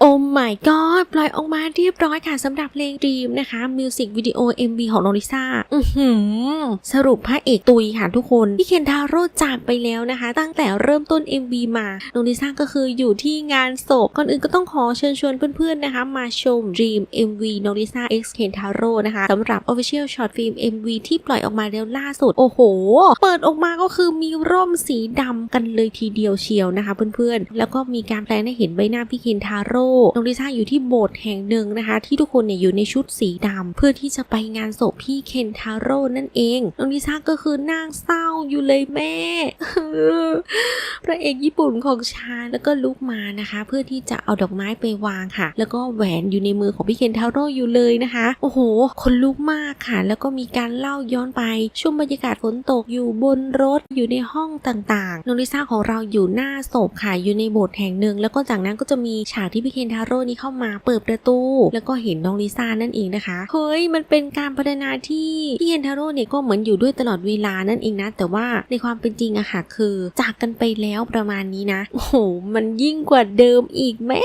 โอ้ my god ปล่อยออกมาเรียบร้อยค่ะสำหรับเพลง Dream นะคะมิวสิกวิดีโอ MV ของน้องลิซ่าอือหือสรุปพระเอกตุยค่ะทุกคนพี่เคนทาโร่จากไปแล้วนะคะ ตั้งแต่เริ่มต้น MV มาน้องลิซ่าก็คืออยู่ที่งานศพก่อนอื่นก็ต้องขอเชิญชวนเพื่อนๆนะคะ มาชม Dream MV น้องลิซ่า X เคนทาโร่นะคะสำหรับ Official Short Film MV ที่ปล่อยออกมาแล้วล่าสุด โอ้โห เปิดออกมาก็คือมีร่มสีดำกันเลยทีเดียวเชียวนะคะเพื่อนๆแล้วก็มีการแปลงให้เห็นใบหน้าพี่เคนทาโร่น้องลิซ่าอยู่ที่โบสถ์แห่งหนึ่งนะคะ ที่ทุกคนเนี่ยอยู่ในชุดสีดำเพื่อที่จะไปงานศพพี่เคนทาโร่นั่นเอง น้องลิซ่าก็คือนั่งเศร้าอยู่เลยแม่พระเอกญี่ปุ่นของชาแล้วก็ลุกมานะคะ เพื่อที่จะเอาดอกไม้ไปวางค่ะ แล้วก็แหวนอยู่ในมือของพี่เคนทาโร่อยู่เลยนะคะ โอ้โห คนลุกมากค่ะ แล้วก็มีการเล่าย้อนไปช่วงบรรยากาศฝนตกอยู่บนรถอยู่ในห้องต่างๆน้องลิซ่าของเราอยู่หน้าศพค่ะอยู่ในโบสถ์แห่งหนึ่งแล้วก็จากนั้นก็จะมีฉากที่พี่เคนทาโร่นี่เข้ามาเปิดประตู แล้วก็เห็นน้องลิซ่านั่นเองนะคะเฮ้ยมันเป็นการพัฒนาที่พี่เคนทาโร่เนี่ยก็เหมือนอยู่ด้วยตลอดเวลานั่นเองนะ แต่ว่าในความเป็นจริงอะค่ะคือ จากกันไปแล้วประมาณนี้นะโอ้โหมันยิ่งกว่าเดิมอีกแม่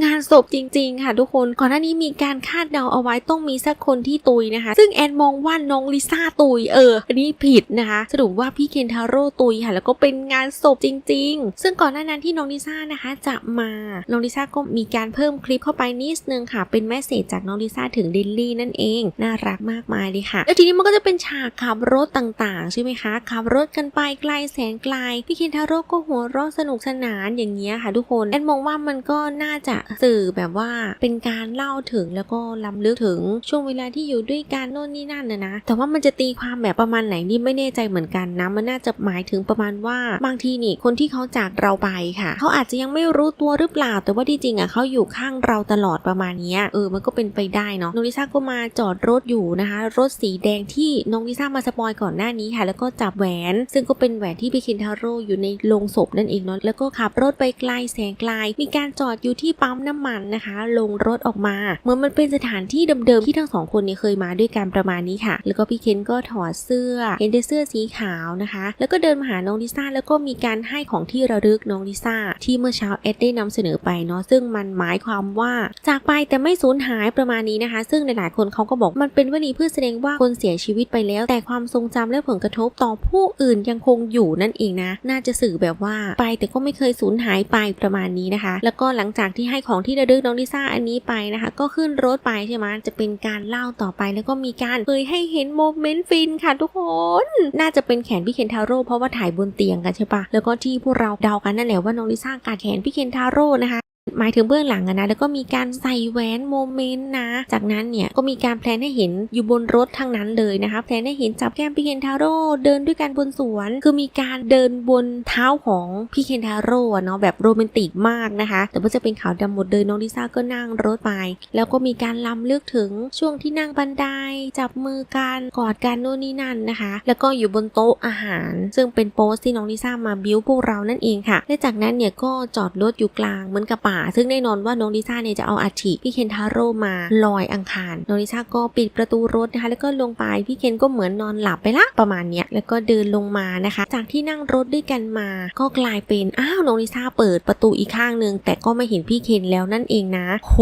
งานศพจริง ๆ ค่ะทุกคน ก่อนหน้านี้มีการคาดเดาเอาไว้ต้องมีสักคนที่ตุยนะคะ ซึ่งแอนมองว่าน้องลิซ่าตุยเอออันนี้ผิดนะคะ สรุปว่าพี่เคนทาโร่ตุยค่ะ แล้วก็เป็นงานศพจริง ๆ ซึ่งก่อนหน้านั้นที่น้องลิซ่านะคะจะมาน้องลิซ่าก็มีการเพิ่มคลิปเข้าไปนิดนึงค่ะ เป็นแมสเซจจากน้องลิซ่าถึงดิลลี่นั่นเอง น่ารักมากมายเลยค่ะแล้วทีนี้มันก็จะเป็นฉากขับรถต่างๆ ใช่ไหมคะขับรถกันไปไกลแสนไกล พี่เคนทาโร่ก็หัวเราะสนุกสนานอย่างเงี้ยค่ะ ทุกคนแอนมองว่ามันก็น่าจะสื่อแบบว่าเป็นการเล่าถึงแล้วก็ล้ำลึกถึงช่วงเวลาที่อยู่ด้วยกันโน่นนี่นั่นนะนะ แต่ว่ามันจะตีความแบบประมาณไหนนี่ไม่แน่ใจเหมือนกันนะ มันน่าจะหมายถึงประมาณว่าบางทีนี่คนที่เขาจากเราไปค่ะ เขาอาจจะยังไม่รู้ตัวหรือเปล่า แต่ว่าที่จริงอะเขาอยู่ข้างเราตลอดประมาณนี้เออมันก็เป็นไปได้เนาะน้องลิซ่าก็มาจอดรถอยู่นะคะ รถสีแดงที่น้องลิซ่ามาสปอยก่อนหน้านี้ค่ะ แล้วก็จับแหวน ซึ่งก็เป็นแหวนที่พี่เคนทาโร่อยู่ในโลงศพนั่นเองเนาะแล้วก็ขับรถไปไกลแสนไกล มีการจอดอยู่ที่ปั๊มน้ำมันนะคะ ลงรถออกมาเหมือนมันเป็นสถานที่เดิมๆที่ทั้งสองคนเนี่ยเคยมาด้วยกันประมาณนี้ค่ะ แล้วก็พี่เคนก็ถอดเสื้อเห็นแต่เสื้อสีขาวนะคะ แล้วก็เดินมาหาน้องลิซ่าแล้วก็มีการให้ของที่ระลึกน้องลิซ่าที่เมื่อเช้าเอ็ดได้นำเสนอไปเนาะซึ่งมันหมายความว่าจากไปแต่ไม่สูญหายประมาณนี้นะคะ ซึ่งหลายๆคนเขาก็บอกมันเป็นวลีเพื่อแสดงว่าคนเสียชีวิตไปแล้ว แต่ความทรงจำและผลกระทบต่อผู้อื่นยังคงอยู่นั่นเองนะ น่าจะสื่อแบบว่าไปแต่ก็ไม่เคยสูญหายไปประมาณนี้นะคะ แล้วก็หลังจากที่ให้ของที่ระลึกน้องลิซ่าอันนี้ไปนะคะ ก็ขึ้นรถไปใช่ไหมจะเป็นการเล่าต่อไปแล้วก็มีการเผยให้เห็นโมเมนต์ฟินค่ะทุกคน น่าจะเป็นแขนพี่เคนทาโร่เพราะว่าถ่ายบนเตียงกันใช่ปะแล้วก็ที่พวกเราเดากันนั่นแหละว่าน้องลิซ่ากัดแขนพี่เคนทาโร่นะคะ หมายถึงเบื้องหลังอะนะแล้วก็มีการใส่แหวนโมเมนต์นะ จากนั้นเนี่ยก็มีการแพลนให้เห็นอยู่บนรถทั้งนั้นเลยนะคะแพลนให้เห็นจับแก้มพี่เคนทาโร่เดินด้วยกันบนสวน คือมีการเดินบนเท้าของพี่เคนทาโร่เนาะแบบโรแมนติกมากนะคะ แต่ว่าจะเป็นขาวดำหมดเลยน้องลิซ่าก็นั่งรถไป แล้วก็มีการล้ำลึกถึงช่วงที่นั่งบันไดจับมือกันกอดกันโน่นนี่นั่นนะคะ แล้วก็อยู่บนโต๊ะอาหาร ซึ่งเป็นโพสที่น้องลิซ่ามาบิวพวกเรานั่นเองค่ะและจากนั้นเนี่ยก็จอดรถอยู่กลางเหมือนกับป่าซึ่งแน่นอนว่าน้องลิซ่าเนี่ยจะเอาอัฐิพี่เคนทาโร่มาลอยอังคาร น้องลิซ่าก็ปิดประตูรถนะคะ แล้วก็ลงไปพี่เคนก็เหมือนนอนหลับไปละประมาณเนี้ยแล้วก็เดินลงมานะคะ จากที่นั่งรถด้วยกันมา ก็กลายเป็นอ้าวน้องลิซ่าเปิดประตูอีกข้างหนึ่งแต่ก็ไม่เห็นพี่เคนแล้วนั่นเองนะโห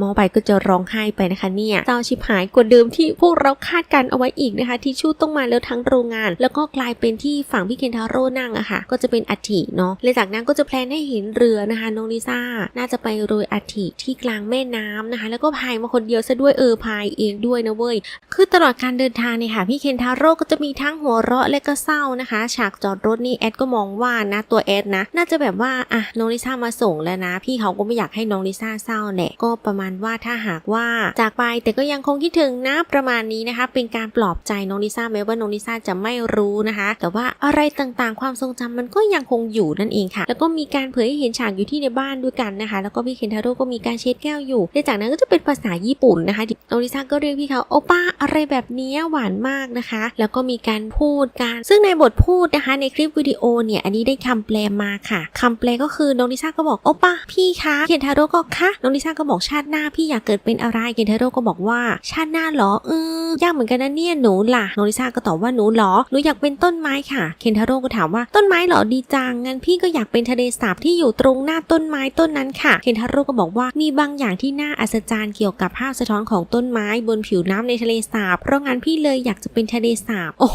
มองไปก็จะร้องไห้ไปนะคะเนี่ยเจ้าชิบหายกว่าเดิมที่พวกเราคาดการเอาไว้อีกนะคะ ที่ชู่ต้องมาแล้วทั้งโรงงาน แล้วก็กลายเป็นที่ฝั่งพี่เคนทาโร่นั่งอะค่ะ ก็จะเป็นอัฐิเนาะและจากนั้นก็จะแพลนให้เห็นเรือนะคะน้องลิซ่าน่าจะไปโรยอัฐิที่กลางแม่น้ำนะคะ แล้วก็พายมาคนเดียวซะด้วยเออพายเองด้วยนะเว้ย คือตลอดการเดินทางเนี่ยค่ะ พี่เคนทาโร่ก็จะมีทั้งหัวเราะและก็เศร้านะคะ ฉากจอดรถนี่แอดก็มองว่านะตัวแอดนะ น่าจะแบบว่าอะน้องลิซ่ามาส่งแล้วนะ พี่เขาก็ไม่อยากให้น้องลิซ่าเศร้าแหละก็ประมาณว่าถ้าหากว่าจากไปแต่ก็ยังคงคิดถึงนะประมาณนี้นะคะ เป็นการปลอบใจน้องลิซ่าแม้ว่าน้องลิซ่าจะไม่รู้นะคะ แต่ว่าอะไรต่างๆ ความทรงจำมันก็ยังคงอยู่นั่นเองค่ะ แล้วก็มีการเผยให้เห็นฉากอยู่ที่ในบ้านด้วยกันนะคะ แล้วก็พี่เคนทาโร่ก็มีการเช็ดแก้วอยู่และจากนั้นก็จะเป็นภาษาญี่ปุ่นนะคะโน้องลิซาก็เรียกพี่เขาโอป้าอะไรแบบนี้หวานมากนะคะ แล้วก็มีการพูดกัน ซึ่งในบทพูดนะคะ ในคลิปวิดีโอเนี่ยอันนี้ได้คำแปลมาค่ะคำแปลก็คือโน้องลิซาก็บอกโอป้าพี่คะเคนทาโร่ก็คะโน้องลิซาก็บอกชาติหน้าพี่อยากเกิดเป็นอะไรเคนทาโร่ก็บอกว่าชาติหน้าเหรอเออยากเหมือนกันนะเนี่ยหนูล่ะโน้องลิซาก็ตอบว่าหนูเหรอหนูอยากเป็นต้นไม้ค่ะเคนทาโร่ก็ถามว่าต้นไม้เหรอดีจังงั้นพี่ก็อยากเป็นทะเลสาบที่อยู่ตรงหน้าต้นไม้ต้นนั้นค่ะเคนทาโร่ก็บอกว่ามีบางอย่างที่น่าอัศจรรย์เกี่ยวกับภาพสะท้อนของต้นไม้บนผิวน้ำในทะเลสาบ เพราะงั้นพี่เลยอยากจะเป็นทะเลสาบ โอ้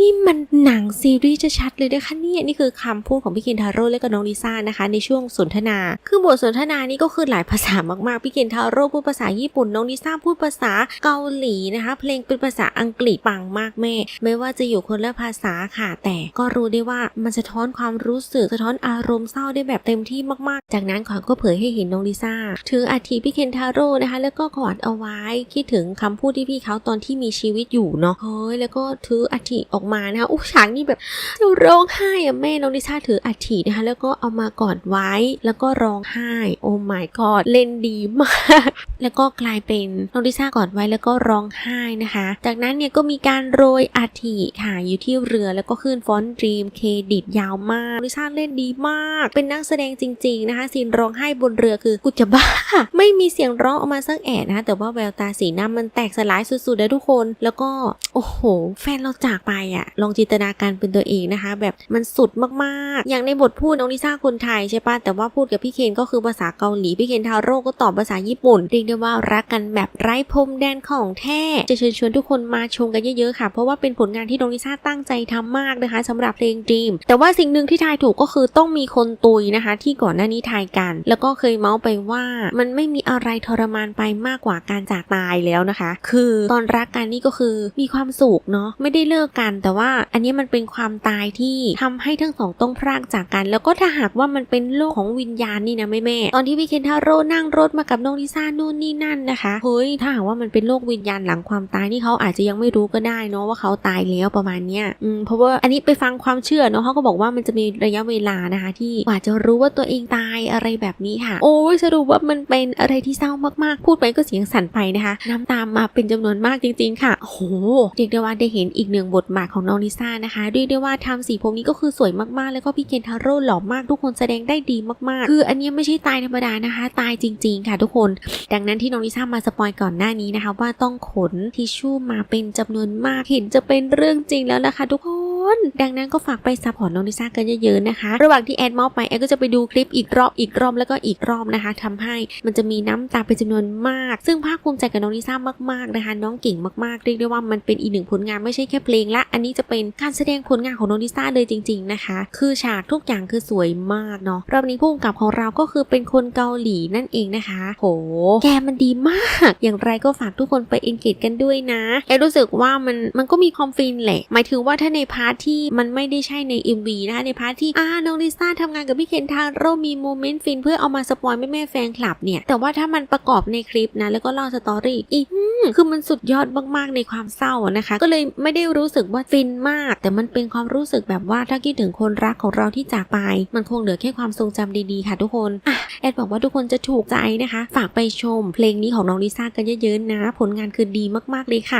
นี่มันหนังซีรีส์ชัดๆเลยนะคะเนี่ยนี่คือคำพูดของพี่เคนทาโร่และก็น้องลิซ่านะคะ ในช่วงสนทนา คือบทสนทนานี่ก็คือหลายภาษามากๆพี่เคนทาโร่พูดภาษาญี่ปุ่นน้องลิซ่าพูดภาษาเกาหลีนะคะ เพลงเป็นภาษาอังกฤษปังมากแม่ ไม่ว่าจะอยู่คนละภาษาค่ะ แต่ก็รู้ได้ว่ามันสะท้อนความรู้สึกสะท้อนอารมณ์เศร้าได้แบบเต็มที่มากๆ จากากนั้นขวัญก็เผยให้เห็นน้องลิซ่าถืออาทิพี่เคนทาโร่นะคะ แล้วก็กอดเอาไว้คิดถึงคำพูดที่พี่เขาตอนที่มีชีวิตอยู่เนาะเฮ้ยแล้วก็ถืออาทิออกมานะคะอู้ฉากนี่แบบร้องไห้อะแม่น้องลิซ่าถืออัฐินะคะ แล้วก็เอามากอดไว้ แล้วก็ร้องไห้ โอ้ my god เล่นดีมาก แล้วก็กลายเป็นน้องลิซ่ากอดไว้แล้วก็ร้องไห้นะคะ จากนั้นเนี่ยก็มีการโรยอัฐิค่ะอยู่ที่เรือแล้วก็ขึ้นฟอนต์ดรีมเครดิตยาวมากลิซ่าเล่นดีมาก เป็นนักแสดงจริง ๆนะคะซีนร้องไห้บนเรือคือกูจะบ้า ไม่มีเสียงร้องออกมาสักแอะนะคะแต่ว่าแววตาสีหน้ามันแตกสลายสุดๆเลยทุกคน แล้วก็โอ้โห แฟนเราจากไปอะลองจินตนาการเป็นตัวเองนะคะ แบบมันสุดมากๆ อย่างในบทพูดน้องลิซ่าคนไทยใช่ปะแต่ว่าพูดกับพี่เคนก็คือภาษาเกาหลีพี่เคนทาโร่ก็ตอบภาษาญี่ปุ่นเรียกได้ว่ารักกันแบบไร้พรมแดนของแท้จะเชิญชวนทุกคนมาชมกันเยอะๆค่ะ เพราะว่าเป็นผลงานที่น้องลิซ่าตั้งใจทำมากนะคะสำหรับเพลง Dream แต่ว่าสิ่งหนึ่งที่ทายถูกก็คือต้องมีคนตุยนะคะ ที่ก่อนหน้านี้ทายกัน แล้วก็เคยเมาส์ไปว่ามันไม่มีอะไรทรมานไปมากกว่าการจากตายแล้วนะคะ คือตอนรักกันนี่ก็คือมีความสุขเนาะไม่ได้เลิกกัน แต่ว่าอันนี้มันเป็นความตายที่ทำให้ทั้งสองต้องพรากจากกัน แล้วก็ถ้าหากว่ามันเป็นโลกของวิญญาณนี่นะแม่แม่ตอนที่พี่เคนทาโร่นั่งรถมากับน้องลิซ่านู่นนี่นั่นนะคะเฮ้ยถ้าหากว่ามันเป็นโลกวิญญาณหลังความตายนี่เขาอาจจะยังไม่รู้ก็ได้เนาะว่าเขาตายแล้วประมาณเนี้ยอืมเพราะว่าอันนี้ไปฟังความเชื่อเนาะเขาก็บอกว่ามันจะมีระยะเวลานะคะ ที่กว่าจะรู้ว่าตัวเองตายอะไรแบบนี้ค่ะ โอ้ยสรุปว่ามันเป็นอะไรที่เศร้ามากๆ พูดไปก็เสียงสั่นไปนะคะ น้ำตามมาเป็นจำนวนมากจริง ๆ ค่ะ โอ้โหเรียกได้ว่าได้เห็นอีกหนึ่งบทบาทของน้องลิซ่านะคะเรียกได้ว่าทำสีผมนี้ก็คือสวยมากๆ แล้วก็พี่เคนทาโร่หล่อมากทุกคนแสดงได้ดีมากๆ คืออันนี้ไม่ใช่ตายธรรมดานะคะ ตายจริง ๆ ค่ะทุกคน ดังนั้นที่น้องลิซ่ามาสปอยก่อนหน้านี้นะคะ ว่าต้องขนทิชชู่มาเป็นจำนวนมากเห็นจะเป็นเรื่องจริงแล้วนะคะ ทุกคน ดังนั้นก็ฝากไปซัพพอร์ตน้องลิซ่ากันเยอะๆนะคะ ระหว่างที่แอดมาส์ไปแอดก็จะไปดูคลิปอีกรอบอีกรอบแล้วก็อีกรอบนะคะทำให้มันจะมีน้ำตาเป็นจำนวนมาก ซึ่งภาคภูมิใจกับน้องลิซ่ามากๆนะคะ น้องเก่งมากๆเรียกได้ว่ามันเป็นอีกหนึ่งผลงานไม่ใช่แค่เพลงละ อันนี้จะเป็นการแสดงผลงานของน้องลิซ่าเลยจริง ๆนะคะ คือฉากทุกอย่างคือสวยมากเนาะรอบนี้ผู้กำกับของเราก็คือเป็นคนเกาหลีนั่นเองนะคะ โห แกมันดีมาก อย่างไรก็ฝากทุกคนไปเอนเกจกันด้วยนะแกรู้สึกว่ามันมันก็มีความฟินแหละ หมายถึงว่าถ้าในพาร์ทที่มันไม่ได้ใช่ใน MV นะคะในพาร์ทที่อ่าน้องลิซ่าทำงานกับพี่เคนทาโร่มีโมเมนต์ฟินเพื่อเอามาสปอยแม่แม่แฟนคลับเนี่ย แต่ว่าถ้ามันประกอบในคลิปนะ แล้วก็เล่าสตอรี่อีกคือมันสุดยอดมากๆในความเศร้านะคะ ก็เลยไม่ได้รู้สึกว่าฟินมาก แต่มันเป็นความรู้สึกแบบว่าถ้าคิดถึงคนรักของเราที่จากไป มันคงเหลือแค่ความทรงจำดีๆค่ะทุกคนอะแอดบอกว่าทุกคนจะถูกใจนะคะ ฝากไปชมเพลงนี้ของน้องลิซ่ากันเยอะๆนะ ผลงานคือดีมากๆเลยค่ะ